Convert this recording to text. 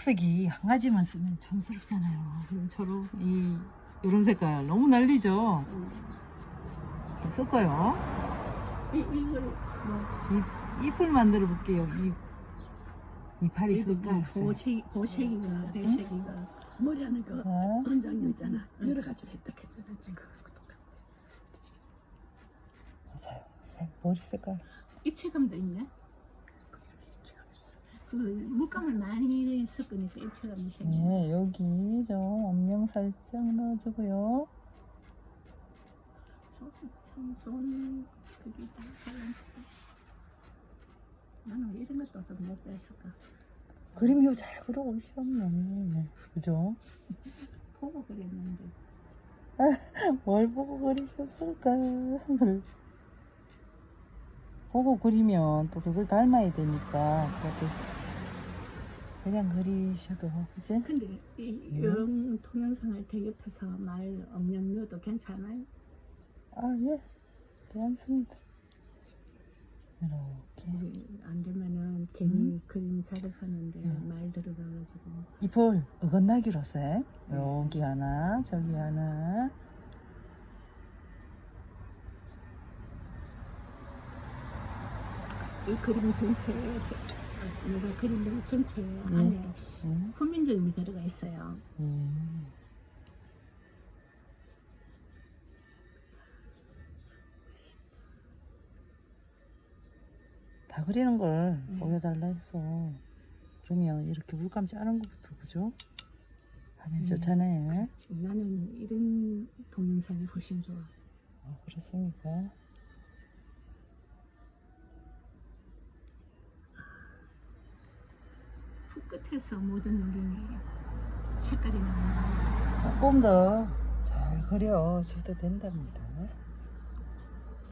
색이 한 가지만 쓰면 촌스럽잖아요. 그럼 저로 이 이런 색깔 너무 난리죠. 섞어요. 이, 이걸 뭐이 잎을 만들어 볼게요. 잎 이파리 이거 색깔. 뭐 보색 보색이가 배색이가 머리 하는 거 자, 원장님 있잖아 여러 가지로 했다 했잖아 지금 맞아요. 색 머리 색깔. 입체감도 있네. 그 물감을 많이 섞으니까 입체감이 생겨. 네, 여기 좀 엄령 살짝 넣어주고요. 좋은 그게 다 밸런스. 나는 왜 이런 것도 좀못 뺐을까? 그림이 잘 그려오셨네. 네, 그죠? 보고 그랬는데 뭘 보고 그리셨을까? 보고 그리면 또 그걸 닮아야 되니까 그것도 그냥 그리셔도 그지? 근데 이, 네. 이런 동영상을 대입해서 말 없는 넣어도 괜찮아요? 아 예, 괜찮습니다. 이렇게 우리 안 되면은 괜히 그림 작업하는데 음. 말 들어가가지고 잎을 어긋나기로 세. 여기 하나, 저기 하나. 이 그림 전체에 내가 그림 전체 네. 안에 예, 훈민정음이 들어가 있어요. 예. 다 그리는 걸 네. 보여달라 했어. 그러면 이렇게 물감 짜는 것부터 그죠? 하면 음. 좋잖아요. 지금 나는 이런 동영상이 훨씬 좋아. 어, 그렇습니까? 끝에서 모든 누림이 색깔이 나는 조금 더 잘 그려. 줘도 된답니다.